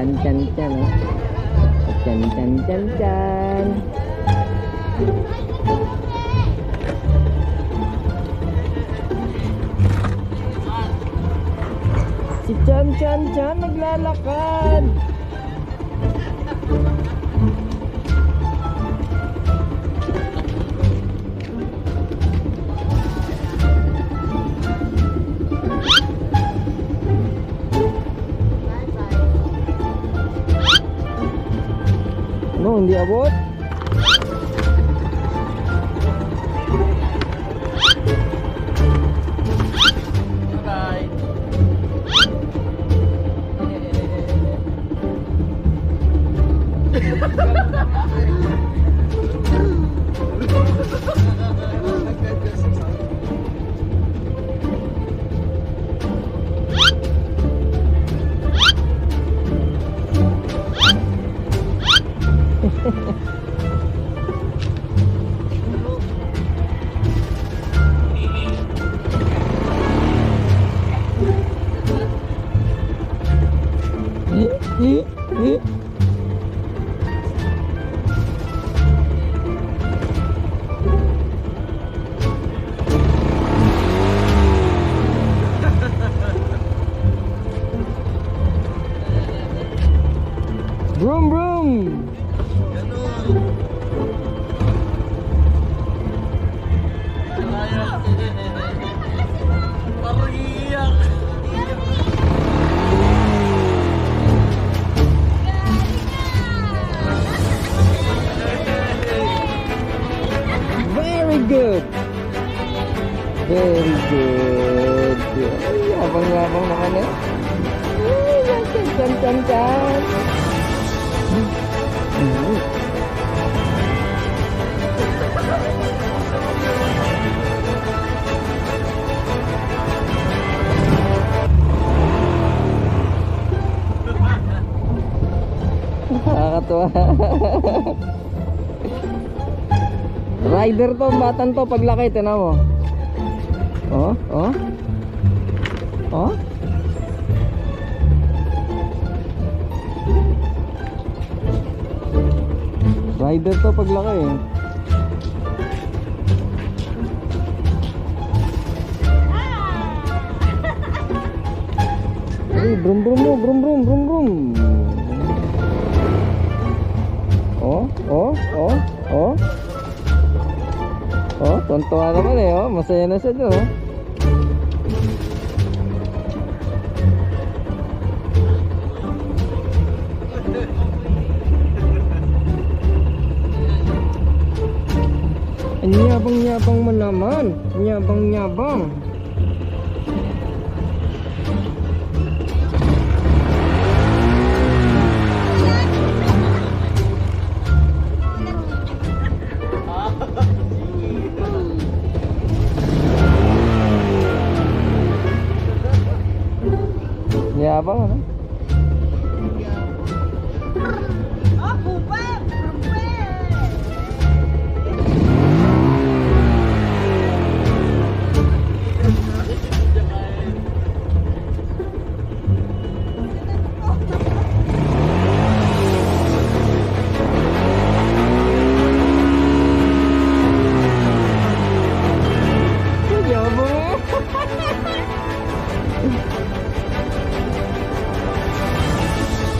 chan chan chan. oh. Chan chan chan chan. Si Chan Chan Chan naglalakad. Award. Vroom, vroom! Good. Very good. Ay, abang-abang naman eh. Ay, chan chan chan chan. Nakakatuwa. Rider to, batan to, paglaki, tinan mo. Oh, oh. Oh. Rider to, paglaki eh. Ay, brum brum mo, brum brum, brum brum. Oh, oh, oh, oh. Oh, tontuwa naman eh, oh. Masaya na siya doon. oh. Ang yabang-yabang mo naman. Ang